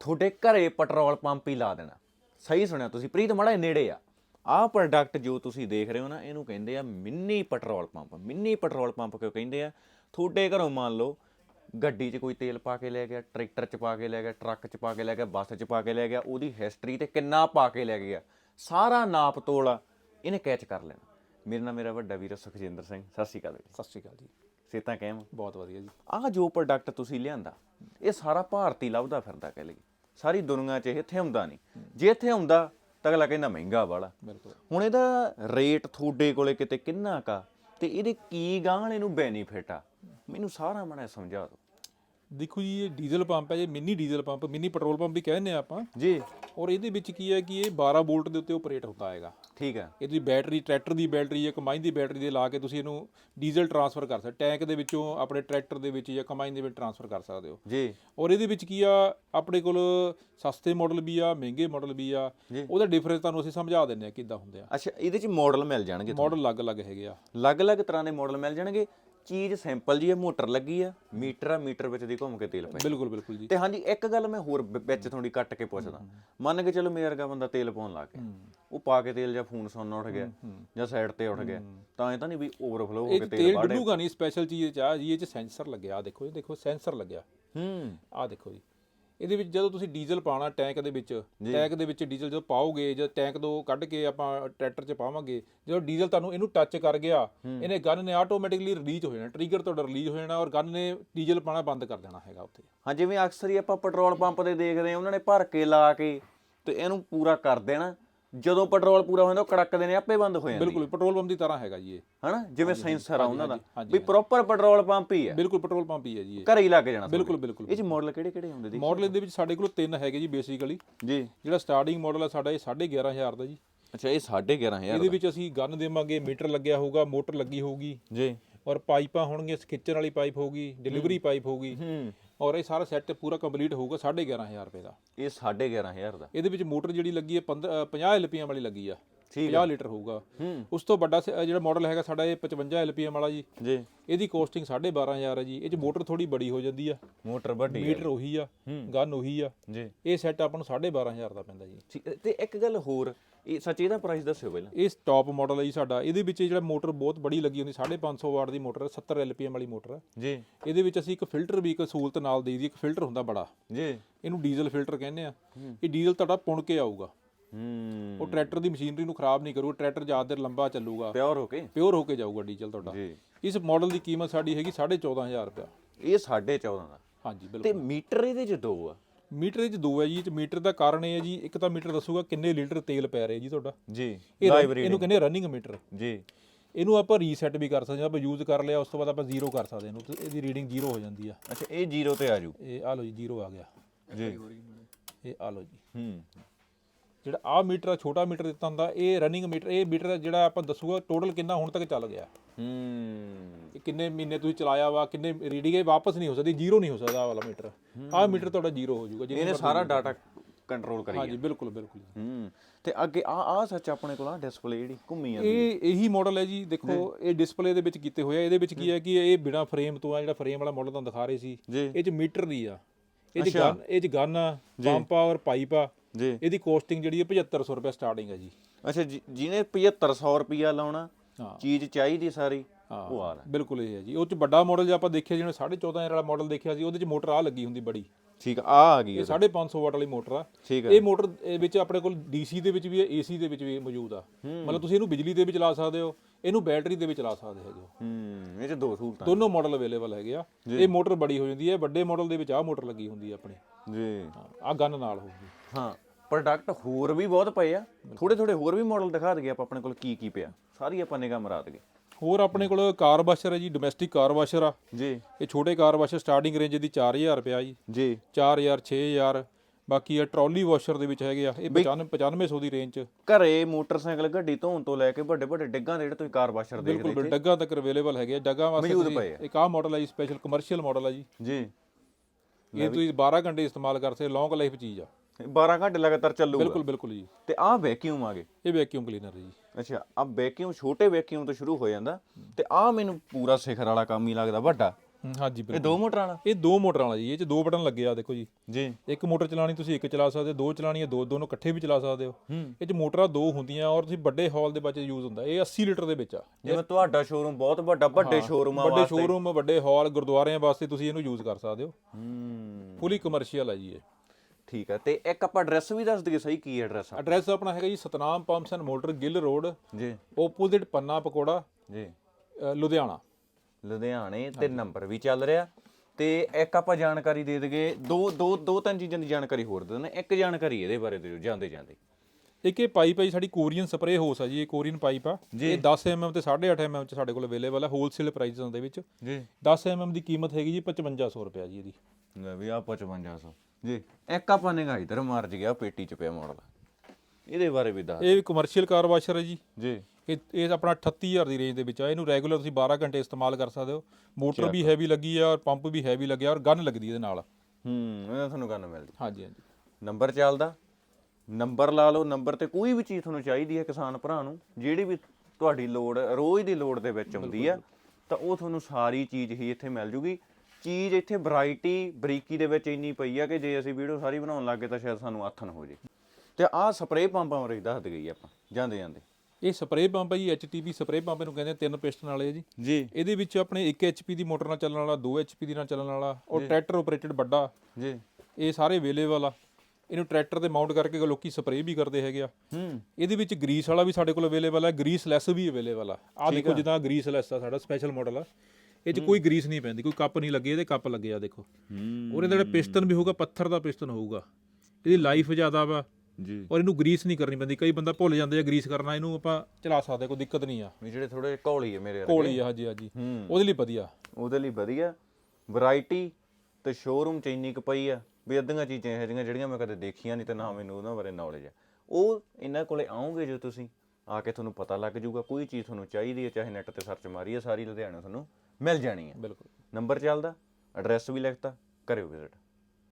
ਤੁਹਾਡੇ ਘਰੇ petrol pump ਹੀ ਲਾ ਦੇਣਾ। ਸਹੀ ਸੁਣਿਆ ਤੁਸੀਂ ਪ੍ਰੀਤ ਮੜਾ ਨੇੜੇ ਆ। ਆਹ ਪ੍ਰੋਡਕਟ ਜੋ ਤੁਸੀਂ ਦੇਖ ਰਹੇ ਹੋ ਨਾ ਇਹਨੂੰ ਕਹਿੰਦੇ ਆ mini petrol pump mini petrol pump ਕਿਉਂ ਕਹਿੰਦੇ ਆ? ਤੁਹਾਡੇ ਘਰੋਂ ਮੰਨ ਲਓ ਗੱਡੀ 'ਚ ਕੋਈ ਤੇਲ ਪਾ ਕੇ ਲੈ ਗਿਆ ਟਰੈਕਟਰ 'ਚ ਪਾ ਕੇ ਲੈ ਗਿਆ ਟਰੱਕ 'ਚ ਪਾ ਕੇ ਲੈ ਗਿਆ ਬੱਸ 'ਚ ਪਾ ਕੇ ਲੈ ਗਿਆ ਉਹਦੀ ਹਿਸਟਰੀ ਤੇ ਕਿੰਨਾ ਪਾ ਕੇ ਲੈ ਗਿਆ। ਸਾਰਾ ਨਾਪ ਤੋਲ ਇਹਨੇ ਕੈਚ ਕਰ ਲੈਣਾ। ਮੇਰੇ ਨਾਲ ਮੇਰਾ ਵੱਡਾ ਵੀਰ ਸੁਖਜਿੰਦਰ ਸਿੰਘ ਸਤਿ ਸ਼੍ਰੀ ਅਕਾਲ ਸਤਿ ਸ਼੍ਰੀ ਅਕਾਲ ਜੀ। ਸੇਤਾ ਕਹਿਮ ਬਹੁਤ ਵਧੀਆ ਜੀ। ਆਹ ਜੋ ਪ੍ਰੋਡਕਟ ਤੁਸੀਂ ਲਿਆਂਦਾ ਇਹ ਸਾਰਾ ਭਾਰਤੀ ਲੱਭਦਾ ਫਿਰਦਾ ਕਹਿ ਲਈ ਸਾਰੀ ਦੁਨੀਆ 'ਚ ਇਹ ਇੱਥੇ ਆਉਂਦਾ ਨਹੀਂ। ਜੇ ਇੱਥੇ ਆਉਂਦਾ ਤਾਂ ਅਗਲਾ ਕਹਿੰਦਾ ਮਹਿੰਗਾ ਵਾਲਾ। ਹੁਣ ਇਹਦਾ ਰੇਟ ਤੁਹਾਡੇ ਕੋਲੇ ਕਿਤੇ ਕਿੰਨਾ ਕਾ ਤੇ ਇਹਦੇ ਕੀ ਗਾਂਹ ਇਹਨੂੰ ਬੈਨੀਫਿਟ ਆ? ਮੈਨੂੰ ਸਾਰਾ ਮਣਾ ਸਮਝਾ ਦਿਓ। ਦੇਖੋ ਜੀ ਇਹ ਡੀਜ਼ਲ ਪੰਪ ਹੈ ਜੀ mini diesel pump mini petrol pump ਵੀ ਕਹਿੰਦੇ ਆ ਆਪਾਂ। ਜੀ। ਔਰ ਇਹਦੇ ਵਿੱਚ ਕੀ ਹੈ ਕਿ ਇਹ 12 ਵੋਲਟ ਦੇ ਉੱਤੇ ਆਪਰੇਟ ਹੁੰਦਾ ਹੈਗਾ। ਠੀਕ ਆ ਇਹਦੀ ਬੈਟਰੀ ਟਰੈਕਟਰ ਦੀ ਬੈਟਰੀ ਜਾਂ ਕੰਬਾਈਨ ਦੀ ਬੈਟਰੀ ਦੇ ਲਾ ਕੇ ਤੁਸੀਂ ਇਹਨੂੰ ਡੀਜ਼ਲ ਟਰਾਂਸਫਰ ਕਰ ਸਕਦੇ ਟੈਂਕ ਦੇ ਵਿੱਚੋਂ ਆਪਣੇ ਟਰੈਕਟਰ ਦੇ ਵਿੱਚ ਜਾਂ ਕੰਬਾਈਨ ਦੇ ਵਿੱਚ ਟਰਾਂਸਫਰ ਕਰ ਸਕਦੇ ਹੋ। ਜੀ। ਔਰ ਇਹਦੇ ਵਿੱਚ ਕੀ ਆ ਆਪਣੇ ਕੋਲ ਸਸਤੇ ਮਾਡਲ ਵੀ ਆ ਮਹਿੰਗੇ ਮਾਡਲ ਵੀ ਆ ਉਹਦਾ ਡਿਫਰੈਂਸ ਤੁਹਾਨੂੰ ਅਸੀਂ ਸਮਝਾ ਦਿੰਦੇ ਆ ਕਿੱਦਾਂ ਹੁੰਦੇ ਆ। ਅੱਛਾ ਇਹਦੇ 'ਚ ਮਾਡਲ ਮਿਲ ਜਾਣਗੇ ਮਾਡਲ ਅਲੱਗ-ਅਲੱਗ ਹੈਗੇ ਆ। ਅਲੱਗ-ਅਲੱਗ ਤਰ੍ਹਾਂ ਦੇ ਮਾਡਲ ਮਿਲ ਜਾਣਗੇ? ਚੀਜ਼ ਸਿੰਪਲ ਜੀ ਹੈ ਮੋਟਰ ਲੱਗੀ ਆ ਮੀਟਰ ਆ ਮੀਟਰ ਵਿੱਚ ਦੀ ਘੁੰਮ ਕੇ ਤੇਲ ਪੈ ਬਿਲਕੁਲ ਬਿਲਕੁਲ ਜੀ। ਤੇ ਹਾਂਜੀ ਇੱਕ ਗੱਲ ਮੈਂ ਹੋਰ ਵਿ- ਵਿੱਚ ਥੋੜੀ ਕੱਟ ਕੇ ਪੁੱਛਦਾ। ਮੰਨ ਕੇ ਚਲੋ ਮੇਰੇ ਵਰਗਾ ਬੰਦਾ ਤੇਲ ਪਾਉਣ ਲੱਗ ਗਿਆ। ਉਹ ਪਾ ਕੇ ਤੇਲ ਜਾਂ ਫੋਨ ਸੁਣਨ ਉੱਠ ਗਿਆ ਜਾਂ ਸਾਈਡ ਤੇ ਉੱਠ ਗਿਆ ਤਾਂ ਇਹ ਤਾਂ ਨਹੀਂ ਵੀ ਓਵਰਫਲੋ ਹੋ ਇਹ ਕੇ 'ਚ ਤੇਲ ਤੇਲ ਬਾੜੇ ਡੁੱਲੂਗਾ ਨਹੀਂ ਸਪੈਸ਼ਲ ਚੀਜ਼ ਚ ਆ ਜੀ ਇਹ ਚ ਸੈਂਸਰ ਲੱਗਿਆ। ਆ ਦੇਖੋ ਇਹ ਦੇਖੋ ਸੈਂਸਰ ਲੱਗਿਆ। ਹੂੰ। ਆ ਦੇਖੋ ਜੀ। ਇਹਦੇ ਵਿੱਚ ਜਦੋਂ ਤੁਸੀਂ ਡੀਜ਼ਲ ਪਾਣਾ ਟੈਂਕ ਦੇ ਵਿੱਚ ਟੈਂਕ ਦੇ ਵਿੱਚ ਡੀਜ਼ਲ ਜਦੋਂ ਪਾਓਗੇ ਜਦ ਟੈਂਕ ਤੋਂ ਕੱਢ ਕੇ ਆਪਾਂ ਟਰੈਕਟਰ 'ਚ ਪਾਵਾਂਗੇ ਜਦੋਂ ਡੀਜ਼ਲ ਤੁਹਾਨੂੰ ਇਹਨੂੰ ਟੱਚ ਕਰ ਗਿਆ ਇਹਨੇ ਗਨ ਨੇ ਆਟੋਮੈਟਿਕਲੀ ਰਿਲੀਜ਼ ਹੋ ਜਾਣਾ ਟ੍ਰਿਗਰ ਤੁਹਾਡਾ ਰਿਲੀਜ਼ ਹੋ ਜਾਣਾ ਔਰ ਗਨ ਨੇ ਡੀਜ਼ਲ ਪਾਣਾ ਬੰਦ ਕਰ ਦੇਣਾ ਹੈਗਾ ਉੱਥੇ। ਹਾਂ ਜਿਵੇਂ ਅਕਸਰ ਹੀ ਆਪਾਂ ਪੈਟਰੋਲ ਪੰਪ ਤੇ ਦੇਖਦੇ ਆ ਉਹਨਾਂ ਨੇ ਭਰ ਕੇ ਲਾ ਕੇ ਤੇ ਇਹਨੂੰ ਪੂਰਾ ਕਰ ਦੇਣਾ। ਜਦੋਂ ਪੈਟਰੋਲ ਪੂਰਾ ਹੋ ਜਾਂਦਾ ਉਹ ਕੜਕਦੇ ਨੇ ਆਪੇ ਬੰਦ ਹੋ ਜਾਂਦੇ ਬਿਲਕੁਲ ਪੈਟਰੋਲ ਪੰਪ ਦੀ ਤਰ੍ਹਾਂ ਹੈਗਾ ਜੀ ਇਹ। ਹਨਾ? ਜਿਵੇਂ ਸੈਂਸਰ ਆ ਉਹਨਾਂ ਦਾ ਵੀ ਪ੍ਰੋਪਰ ਪੈਟਰੋਲ ਪੰਪ ਹੀ ਆ ਬਿਲਕੁਲ ਪੈਟਰੋਲ ਪੰਪ ਹੀ ਹੈ ਜੀ ਇਹ। ਘਰੇ ਹੀ ਲੱਗ ਜਾਣਾ ਬਿਲਕੁਲ ਬਿਲਕੁਲ ਇਹ ਚ ਮਾਡਲ ਕਿਹੜੇ ਕਿਹੜੇ ਹੁੰਦੇ ਦੀ ਮਾਡਲ ਦੇ ਵਿੱਚ ਸਾਡੇ ਕੋਲ ਤਿੰਨ ਹੈਗੇ ਜੀ ਬੇਸਿਕਲੀ ਜੀ। ਜਿਹੜਾ ਸਟਾਰਟਿੰਗ ਮਾਡਲ ਹੈ ਸਾਡਾ ਇਹ 11500 ਦਾ ਜੀ। ਅੱਛਾ ਇਹ 11500 ਇਹਦੇ ਵਿੱਚ ਅਸੀਂ ਗਨ ਦੇਵਾਂਗੇ ਮੀਟਰ ਲੱਗਿਆ ਹੋਊਗਾ ਮੋਟਰ ਲੱਗੀ ਹੋਊਗੀ। ਜੀ। ਔਰ ਪਾਈਪਾਂ ਹੋਣਗੀਆਂ ਖਿੱਚਣ ਵਾਲੀ ਪਾਈਪ ਹੋਊਗੀ ਡਿਲੀਵਰੀ ਪਾਈਪ ਹੋਊਗੀ। ਹੂੰ। ਔਰ ਇਹ ਸਾਰਾ ਸੈੱਟ ਪੂਰਾ ਕੰਪਲੀਟ ਹੋਊਗਾ 11500 ਰੁਪਏ ਦਾ। ਇਹ 11500 ਦਾ। ਇਹਦੇ ਵਿੱਚ ਮੋਟਰ ਜਿਹੜੀ ਲੱਗੀ ਹੈ 15 50 ਐਲਪੀਐਮ ਵਾਲੀ ਲੱਗੀ ਆ। ਠੀਕ 50 ਲੀਟਰ ਹੋਊਗਾ। ਉਸ ਤੋਂ ਵੱਡਾ ਜਿਹੜਾ ਮਾਡਲ ਹੈਗਾ ਸਾਡਾ ਇਹ 55 ਐਲਪੀਐਮ ਵਾਲਾ ਜੀ। ਜੀ। ਇਹਦੀ ਕੋਸਟਿੰਗ 12500 ਹੈ ਜੀ। ਇਹ ਚ ਮੋਟਰ ਥੋੜੀ ਬੜੀ ਹੋ ਜਾਂਦੀ ਆ। ਮੋਟਰ ਵੱਡੀ ਮੀਟਰ ਉਹੀ ਆ। ਗਨ ਉਹੀ ਆ। ਜੀ। ਇਹ ਸੈੱਟ ਆਪਾਂ ਨੂੰ 12500 ਦਾ ਪੈਂਦਾ ਜੀ। ਤੇ ਇੱਕ ਗੱਲ ਹੋਰ ਇਹ ਸੱਚ ਇਹਦਾ ਪ੍ਰਾਈਸ ਦੱਸਿਓ ਪਹਿਲਾਂ। ਇਹ ਟੌਪ ਮਾਡਲ ਹੈ ਜੀ ਸਾਡਾ। ਇਹਦੇ ਵਿੱਚ ਜਿਹੜਾ ਮੋਟਰ ਬਹੁਤ ਬੜੀ ਲੱਗੀ ਹੁੰਦੀ 550 ਵਾਟ ਦੀ ਮੋਟਰ ਹੈ 70 ਐਲਪੀਐਮ ਵਾਲੀ ਮੋਟਰ ਹੈ। ਜੀ। ਇਹਦੇ ਵਿੱਚ ਅਸੀਂ ਇੱਕ ਫਿਲਟਰ ਵੀ ਇੱਕ ਸਹੂਲਤ ਨਾਲ ਦੇਈ ਦੀ ਇੱਕ ਫਿਲਟਰ ਹੁੰਦਾ ਬੜਾ। ਜੀ। ਇਹਨੂੰ ਡੀਜ਼ਲ ਫਿਲਟਰ ਕਹਿੰਦੇ ਆ। ਇਹ ਡੀਜ਼ਲ ਤੁਹਾਡਾ ਪੁਣ ਕੇ ਆਊਗਾ। ਹੂੰ। ਉਹ ਟਰੈਕਟਰ ਦੀ ਮਸ਼ੀਨਰੀ ਨੂੰ ਖਰਾਬ ਨਹੀਂ ਕਰੂਗਾ ਟਰੈਕਟਰ ਜ਼ਿਆਦਾ ਦੇਰ ਲੰਬਾ ਚੱਲੂਗਾ। ਪਿਓਰ ਹੋ ਕੇ? ਪਿਓਰ ਹੋ ਕੇ ਜਾਊਗਾ ਡੀਜ਼ਲ ਤੁਹਾਡਾ। ਜੀ। ਇਸ ਮਾਡਲ ਦੀ ਕੀਮਤ ਸਾਡੀ ਹੈਗੀ 14500 ਰੁਪਇਆ। ਇਹ 14.5 ਦਾ? ਹਾਂਜੀ ਤੇ ਬਿਲਕੁਲ। ਮੀਟਰ ਇਹਦੇ ਚ ਦੋ ਆ? ਮੀਟਰ ਇਹ 'ਚ ਦੋ ਹੈ ਜੀ ਇਹ 'ਚ ਮੀਟਰ ਦਾ ਕਾਰਨ ਇਹ ਹੈ ਜੀ ਇੱਕ ਤਾਂ ਮੀਟਰ ਦੱਸੂਗਾ ਕਿੰਨੇ ਲੀਟਰ ਤੇਲ ਪੈ ਰਿਹਾ ਜੀ ਤੁਹਾਡਾ। ਜੀ ਇਹ ਰਨ- ਇਹਨੂੰ ਕਹਿੰਦੇ ਰਨਿੰਗ ਮੀਟਰ ਜੀ। ਇਹਨੂੰ ਆਪਾਂ ਰੀਸੈਟ ਵੀ ਕਰ ਸਕਦੇ ਹਾਂ ਆਪਾਂ ਯੂਜ਼ ਕਰ ਲਿਆ ਉਸ ਤੋਂ ਬਾਅਦ ਆਪਾਂ ਜ਼ੀਰੋ ਕਰ ਸਕਦੇ ਹਾਂ ਇਹਨੂੰ ਤੇ ਇਹਦੀ ਰੀਡਿੰਗ ਜ਼ੀਰੋ ਹੋ ਜਾਂਦੀ ਆ। ਅੱਛਾ ਇਹ ਜ਼ੀਰੋ ਤੇ ਆ ਜੂ ਇਹ ਆ ਲਓ ਜੀ ਜ਼ੀਰੋ ਆ ਗਿਆ। ਜੀ। ਇਹ ਆ ਲਓ ਜੀ। ਹੂੰ। ਜਿਹੜਾ ਆ ਮੀਟਰ ਆ ਛੋਟਾ ਮੀਟਰ ਦਿੱਤਾ ਹੁੰਦਾ ਇਹ ਰਨਿੰਗ ਮੀਟਰ ਇਹ ਮੀਟਰ ਜਿਹੜਾ ਆਪਾਂ ਦੱਸੂਗਾ ਟੋਟਲ ਕਿੰਨਾ ਹੁਣ ਤੱਕ ਚੱਲ ਗਿਆ। ਹੂੰ। ਕਿੰਨੇ ਮਹੀਨੇ ਤੁਸੀਂ ਚਲਾਇਆ ਵਾ ਕਿੰਨੇ ਰੀਡਿੰਗ ਇਹ ਵਾਪਸ ਨਹੀਂ ਹੋ ਸਕਦੀ ਜ਼ੀਰੋ ਨਹੀਂ ਹੋ ਸਕਦਾ ਆਹ ਵਾਲਾ ਮੀਟਰ। ਆਹ ਮੀਟਰ ਤੁਹਾਡਾ ਜ਼ੀਰੋ ਹੋ ਜਾਊਗਾ ਇਹਨੇ ਸਾਰਾ ਡਾਟਾ ਕੰਟਰੋਲ ਕਰੀ ਹਾਂਜੀ ਬਿਲਕੁਲ ਬਿਲਕੁਲ ਹੂੰ ਤੇ ਅੱਗੇ ਆ ਆ ਸੱਚ ਆਪਣੇ ਕੋਲ ਆ ਡਿਸਪਲੇ ਜਿਹੜੀ ਘੁੰਮੀ ਜਾਂਦੀ ਇਹ ਇਹੀ ਮਾਡਲ ਹੈ ਜੀ ਦੇਖੋ ਇਹ ਡਿਸਪਲੇ ਦੇ ਵਿੱਚ ਕੀਤੇ ਹੋਏ ਆ ਇਹਦੇ ਵਿੱਚ ਕੀ ਹੈ। ਕਿ ਇਹ ਬਿਨਾ ਫਰੇਮ ਤੋਂ ਆ ਜਿਹੜਾ ਫਰੇਮ ਵਾਲਾ ਮਾਡਲ ਤੁਹਾਨੂੰ ਦਿਖਾ ਰਹੇ ਸੀ ਇਹ ਚ ਮੀਟਰ ਦੀ ਆ। ਇਹ ਚ ਗਨ ਇਹ ਚ ਗਨ ਆ ਪੰਪ ਆ ਔਰ ਪਾਈਪ ਆ। ਜੀ। ਇਹਦੀ ਕੋਸਟਿੰਗ ਜਿਹੜੀ ਹੈ 7500 ਰੁਪਏ ਸਟਾਰਟਿੰਗ ਹੈ ਜੀ। ਅੱਛਾ ਜਿਹਨੇ 7500 ਰੁਪਿਆ ਲਾਉਣਾ। ਚੀਜ਼ ਚਾਹੀਦੀ ਸਾਰੀ। ਉਹ ਆ ਲੈ ਬਿਲਕੁਲ ਇਹ ਹੈ ਜੀ। ਉਹ ਚ ਵੱਡਾ ਮਾਡਲ ਜੇ ਆਪਾਂ ਦੇਖਿਆ ਜਿਹਨੇ 14500 ਵਾਲਾ ਮਾਡਲ ਦੇਖਿਆ ਸੀ ਉਹਦੇ ਚ ਮੋਟਰ ਆ ਲੱਗੀ ਹੁੰਦੀ ਬੜੀ। ਠੀਕ ਆ ਆ ਗਈ ਇਹ ਉਹਦੇ। 550 ਵਾਟ ਵਾਲੀ ਮੋਟਰ ਆ। ਠੀਕ ਆ। ਇਹ ਮੋਟਰ ਵਿੱਚ ਆਪਣੇ ਕੋਲ ਡੀਸੀ ਦੇ ਵਿੱਚ ਵੀ ਹੈ ਏਸੀ ਦੇ ਵਿੱਚ ਵੀ ਮੌਜੂਦ ਆ। ਮਤਲਬ ਤੁਸੀਂ ਇਹਨੂੰ ਬਿਜਲੀ ਤੇ ਵੀ ਚਲਾ ਸਕਦੇ ਹੋ ਇਹਨੂੰ ਬੈਟਰੀ ਤੇ ਵੀ ਚਲਾ ਸਕਦੇ ਹੈਗੇ ਹੋ। ਹੂੰ ਇਹ ਚ ਦੋ ਸਹੂਲਤਾਂ ਦੋਨੋਂ ਮਾਡਲ ਅਵੇਲੇਬਲ ਹੈਗੇ ਆ। ਇਹ ਮੋਟਰ ਬੜੀ ਹੋ ਜਾਂਦੀ ਹੈ ਵੱਡੇ ਮਾਡਲ ਦੇ ਵਿੱਚ ਆ ਮੋਟਰ ਲੱਗੀ ਹੁੰਦੀ ਹੈ ਆਪਣੇ। ਜੀ। ਆ ਗਨ ਨਾਲ ਹੋਊਗੀ। ਹਾਂ ਪ੍ਰੋਡਕਟ ਹੋਰ ਵੀ ਬਹੁਤ ਪਏ ਆ। ਥੋੜੇ ਥੋੜੇ ਹੋਰ ਵੀ ਮਾਡਲ ਦਿਖਾ ਦਈਏ ਆਪਾਂ ਆਪਣੇ ਕੋਲ ਕੀ ਕੀ ਪਿਆ। ਸਾਰੀ ਆਪਾਂ ਨਿਗਾਹ ਮਰਾ ਦਈਏ। ਹੋਰ ਆਪਣੇ ਕੋਲ ਕਾਰ ਵਾਸ਼ਰ ਹੈ ਜੀ ਡੋਮੈਸਟਿਕ ਕਾਰ ਵਾਸ਼ਰ ਆ। ਜੀ। ਇਹ ਛੋਟੇ ਕਾਰ ਵਾਸ਼ਰ ਸਟਾਰਟਿੰਗ ਰੇਂਜ ਦੀ 4000 ਰੁਪਿਆ ਜੀ। ਜੀ। 4000 6000 ਬਾਕੀ ਆ ਟਰਾਲੀ ਵਾਸ਼ਰ ਦੇ ਵਿੱਚ ਹੈਗੇ ਆ। ਇਹ 95 9500 ਦੀ ਰੇਂਜ ਚ ਘਰੇ ਮੋਟਰਸਾਈਕਲ ਗੱਡੀ ਧੋਣ ਤੋਂ ਲੈ ਕੇ ਵੱਡੇ ਵੱਡੇ ਡਿੱਗਾਂ ਦੇ ਜਿਹੜੇ ਤੁਸੀਂ ਕਾਰ ਵਾਸ਼ਰ ਦੇਖਦੇ ਬਿਲਕੁਲ ਡੱਗਾ ਤੱਕ ਅਵੇਲੇਬਲ ਹੈਗੇ ਆ। ਡੱਗਾ ਵਾਸਤੇ ਆ। ਇੱਕ ਆਹ ਮਾਡਲ ਹੈ ਜੀ ਸਪੈਸ਼ਲ ਕਮਰਸ਼ੀਅਲ ਮਾਡਲ ਹੈ ਜੀ। ਜੀ। ਇਹ ਤੁਸੀਂ 12 ਘੰਟੇ ਇਸਤੇਮਾਲ ਕਰ ਸਕਦੇ ਲੌਂਗ ਲਾਈਫ ਚੀਜ਼ ਆ। 12 ਘੰਟੇ ਲਗਾਤਾਰ ਚੱਲੂਗਾ। ਬਿਲਕੁਲ ਬਿਲਕੁਲ ਜੀ। ਤੇ ਆਹ ਵੈਕਿਊਮ ਆ ਗਏ। ਇਹ ਵੈਕਿਊਮ ਕਲੀਨਰ ਜੀ। ਅੱਛਾ ਆ ਵੈਕਿਊਮ ਛੋਟੇ ਵੈਕਿਊਮ ਤੋਂ ਸ਼ੁਰੂ ਹੋ ਜਾਂਦਾ। ਤੇ ਆਹ ਮੈਨੂੰ ਪੂਰਾ ਸਿਖਰ ਵਾਲਾ ਕੰਮ ਹੀ ਲੱਗਦਾ ਵੱਡਾ। ਹਾਂਜੀ ਇਹ ਬਿਲਕੁਲ। ਦੋ ਮੋਟਰਾਂ ਵਾਲਾ? ਇਹ ਦੋ ਮੋਟਰਾਂ ਵਾਲਾ ਜੀ ਇਹ ਚ ਦੋ ਬਟਨ ਲੱਗੇ ਆ ਦੇਖੋ ਜੀ। ਜੀ। ਇੱਕ ਮੋਟਰ ਚਲਾਣੀ ਤੁਸੀਂ ਇੱਕ ਚਲਾ ਸਕਦੇ ਹੋ। ਦੋ ਚਲਾਣੀ ਹੈ ਦੋ ਦੋਨੋਂ ਇਕੱਠੇ ਵੀ ਚਲਾ ਸਕਦੇ ਹੋ। ਇਹ ਚ ਮੋਟਰਾਂ ਦੋ ਹੁੰਦੀਆਂ ਔਰ ਤੁਸੀਂ ਵੱਡੇ ਹਾਲ ਦੇ ਵਿੱਚ ਯੂਜ਼ ਹੁੰਦਾ। ਇਹ 80 ਲੀਟਰ ਦੇ ਵਿੱਚ ਆ। ਜਿਵੇਂ ਤੁਹਾਡਾ ਸ਼ੋਰੂਮ ਬਹੁਤ ਵੱਡਾ ਵੱਡੇ ਸ਼ੋਰੂਮਾਂ ਵੱਡੇ ਵਾਸਤੇ। ਸ਼ੋਰੂਮ ਵੱਡੇ ਹਾਲ ਗੁਰਦੁਆਰਿਆਂ ਵਾਸਤੇ ਤੁਸੀਂ ਇਹਨੂੰ ਯੂਜ਼ ਕਰ ਸਕਦੇ ਹੋ। ਹੂੰ। ਫੁੱਲੀ ਕਮਰਸ਼ੀਅਲ ਹੈ ਜੀ ਇਹ। ਠੀਕ ਹੈ ਤੇ ਇੱਕ ਆਪਾਂ ਐਡਰੈਸ ਵੀ ਦੱਸ ਦਈਏ ਸਹੀ ਕੀ ਐਡਰੈਸ ਆ? ਐਡਰੈਸ ਆਪਣਾ ਹੈਗਾ ਜੀ Satnam pumps and motor Gill road ਜੀ। ਓਪੋਜ਼ਿਟ ਪੰਨਾ ਪਕੌੜਾ ਜੀ। ਲੁਧਿਆਣਾ। ਲੁਧਿਆਣੇ ਤੇ ਨੰਬਰ ਵੀ ਚੱਲ ਰਿਹਾ। ਤੇ ਇੱਕ ਆਪਾਂ ਜਾਣਕਾਰੀ ਦੇ ਦਈਏ ਦੋ ਦੋ ਦੋ ਤਿੰਨ ਚੀਜ਼ਾਂ ਦੀ ਜਾਣਕਾਰੀ ਹੋਰ ਦੇ ਦਿੰਦੇ ਇੱਕ ਜਾਣਕਾਰੀ ਇਹਦੇ ਬਾਰੇ ਦਿਓ ਜਾਂਦੇ ਜਾਂਦੇ। ਇੱਕ ਇਹ ਪਾਈਪ ਹੈ ਸਾਡੀ ਕੋਰੀਅਨ ਸਪਰੇ ਹੋਸ ਆ ਜੀ ਇਹ ਕੋਰੀਅਨ ਪਾਈਪ ਆ। ਇਹ 10 mm ਤੇ 8.5 mm ਚ ਸਾਡੇ ਕੋਲ ਅਵੇਲੇਬਲ ਹੈ ਹੋਲਸੇਲ ਪ੍ਰਾਈਸਾਂ ਦੇ ਵਿੱਚ। ਜੀ। 10 mm ਦੀ ਕੀਮਤ ਹੈਗੀ ਜੀ 5500 ਰੁਪਏ ਜੀ ਇਹਦੀ। ਲੈ ਵੀ ਆ 5500 ਜੀ। ਇੱਕ ਆਪਾਂ ਨੇ ਇਧਰ ਮਾਰ ਜ ਗਿਆ ਪੇਟੀ ਚ ਪਿਆ ਮਾਡਲ। ਇਹਦੇ ਬਾਰੇ ਵੀ ਦੱਸ। ਇਹ ਵੀ ਕਮਰਸ਼ੀਅਲ ਕਾਰ ਵਾਸ਼ਰ ਹੈ ਜੀ। ਜੀ। ਇਹ ਇਹ ਆਪਣਾ 38000 ਦੀ ਰੇਂਜ ਦੇ ਵਿੱਚ ਆ। ਇਹਨੂੰ ਰੈਗੂਲਰ ਤੁਸੀਂ 12 ਘੰਟੇ ਇਸਤੇਮਾਲ ਕਰ ਸਕਦੇ ਹੋ। ਮੋਟਰ ਵੀ ਹੈਵੀ ਲੱਗੀ ਆ ਔਰ ਪੰਪ ਵੀ ਹੈਵੀ ਲੱਗਿਆ ਔਰ ਗਨ ਲੱਗਦੀ ਇਹਦੇ ਨਾਲ। ਹੂੰ ਇਹਦਾ ਤੁਹਾਨੂੰ ਗੱਲ ਮਿਲਦੀ। ਹਾਂਜੀ ਹਾਂਜੀ। ਨੰਬਰ ਚੱਲਦਾ। ਨੰਬਰ ਲਾ ਲਓ। ਨੰਬਰ ਤੇ ਕੋਈ ਵੀ ਚੀਜ਼ ਤੁਹਾਨੂੰ ਚਾਹੀਦੀ ਹੈ ਕਿਸਾਨ ਭਰਾ ਨੂੰ ਜਿਹੜੀ ਵੀ ਤੁਹਾਡੀ ਲੋੜ ਰੋਜ਼ ਦੀ ਲੋੜ ਦੇ ਵਿੱਚ ਆਉਂਦੀ ਆ ਤਾਂ ਉਹ ਤੁਹਾਨੂੰ ਸਾਰੀ ਚੀਜ਼ ਹੀ ਇੱਥੇ ਮਿਲ ਜੂਗੀ। ਚੀਜ਼ ਇੱਥੇ ਵੈਰਾਈਟੀ ਬਰੀਕੀ ਦੇ ਵਿੱਚ ਇੰਨੀ ਪਈ ਆ ਕਿ ਜੇ ਅਸੀਂ ਵੀਡੀਓ ਸਾਰੀ ਬਣਾਉਣ ਲੱਗੇ ਤਾਂ ਸ਼ਾਇਦ ਸਾਨੂੰ ਆਥਨ ਹੋ ਜੇ। ਤੇ ਆਹ ਸਪਰੇਅ ਪੰਪਾਂ ਬਾਰੇ ਦੱਸ ਦਈਏ ਆਪਾਂ ਜਾਂਦੇ ਜਾਂਦੇ। ਇਹ ਸਪਰੇਅ ਪੰਪ ਹੈ ਜੀ ਐਚਟੀਪੀ ਸਪਰੇਅ ਪੰਪ ਇਹਨੂੰ ਕਹਿੰਦੇ ਆ, ਤਿੰਨ ਪਿਸਟਨ ਵਾਲੇ ਆ ਜੀ। ਜੀ। ਇਹਦੇ ਵਿੱਚ ਆਪਣੇ 1 ਐਚਪੀ ਦੀ ਮੋਟਰ ਨਾਲ ਚੱਲਣ ਵਾਲਾ 2 ਐਚਪੀ ਦੀ ਨਾਲ ਚੱਲਣ ਵਾਲਾ ਔਰ ਟਰੈਕਟਰ ਆਪਰੇਟਡ ਵੱਡਾ। ਜੀ। ਇਹ ਸਾਰੇ ਅਵੇਲੇਬਲ ਆ। ਇਹਨੂੰ ਟਰੈਕਟਰ ਤੇ ਮਾਊਂਟ ਕਰਕੇ ਲੋਕੀ ਸਪਰੇਅ ਵੀ ਕਰਦੇ ਹੈਗੇ ਆ। ਹੂੰ। ਇਹਦੇ ਵਿੱਚ ਗਰੀਸ ਵਾਲਾ ਵੀ ਸਾਡੇ ਕੋਲ ਅਵੇਲੇਬਲ ਹੈ ਗਰੀਸ ਲੈਸ ਵੀ ਅਵੇਲੇਬਲ ਆ। ਆ ਦੇਖੋ ਜਿੱਦਾਂ ਗਰੀਸ ਲੈਸ ਆ ਸਾਡਾ ਸਪੈਸ਼ਲ ਮਾਡਲ ਆ। ਇਹ 'ਚ ਕੋਈ ਗਰੀਸ ਨਹੀਂ ਪੈਂਦੀ ਕੋਈ ਕੱਪ ਨਹੀਂ ਲੱਗੇ ਇਹਦੇ ਕੱਪ ਲੱਗੇ ਆ ਦੇਖੋ। ਇਹਦਾ ਜਿਹੜਾ ਪਿਸਟਨ ਵੀ ਹੋਊਗਾ ਪੱਥਰ ਦਾ ਪਿਸਟਨ ਹੋਊਗਾ। ਇਹਦੀ ਲਾਈਫ ਜ਼ਿਆਦਾ ਵਾ। ਜੀ। ਔਰ ਇਹਨੂੰ ਗਰੀਸ ਨਹੀਂ ਕਰਨੀ ਪੈਂਦੀ। ਕਈ ਬੰਦਾ ਭੁੱਲ ਜਾਂਦੇ ਆ ਗਰੀਸ ਕਰਨਾ ਇਹਨੂੰ ਆਪਾਂ ਚਲਾ ਸਕਦੇ ਕੋਈ ਦਿੱਕਤ ਨਹੀਂ ਆ। ਵੀ ਜਿਹੜੇ ਥੋੜੇ ਘੋਲੀ ਹੈ ਮੇਰੇ ਕੋਲੀ ਆ ਹਾਂਜੀ ਹਾਂਜੀ। ਉਹਦੇ ਲਈ ਵਧੀਆ। ਉਹਦੇ ਲਈ ਵਧੀਆ। ਵੈਰਾਈਟੀ ਤੇ ਸ਼ੋਰੂਮ ਚ ਇੰਨੀ ਕੁ ਪਈ ਆ ਵੀ ਅੱਧੀਆਂ ਚੀਜ਼ਾਂ ਇਹੋ ਜਿਹੀਆਂ ਜਿਹੜੀਆਂ ਮੈਂ ਕਦੇ ਦੇਖੀਆਂ ਨਹੀਂ ਤੇ ਨਾ ਮੈਨੂੰ ਉਹਨਾਂ ਬਾਰੇ ਨੌਲੇਜ ਆ। ਉਹ ਇਹਨਾਂ ਕੋਲੇ ਆਉਂਗੇ ਜੋ ਤੁਸੀਂ ਆ ਕੇ ਤੁਹਾਨੂੰ ਪਤਾ ਲੱਗ ਜਾਊਗਾ ਕੋਈ ਚੀਜ਼ ਤੁਹਾਨੂੰ ਚਾਹੀਦੀ ਹੈ ਚਾਹੇ ਨੈਟ ਤੇ ਸਰਚ ਮਾਰੀਏ ਸਾਰੀ ਲੁਧਿਆਣਾ ਤੁਹਾਨੂੰ। ਮਿਲ ਜਾਣੀ ਹੈ। ਬਿਲਕੁਲ। ਨੰਬਰ ਚੱਲਦਾ ਐਡਰੈਸ ਵੀ ਲਿਖਤਾ ਕਰਿਓ ਵਿਜ਼ਿਟ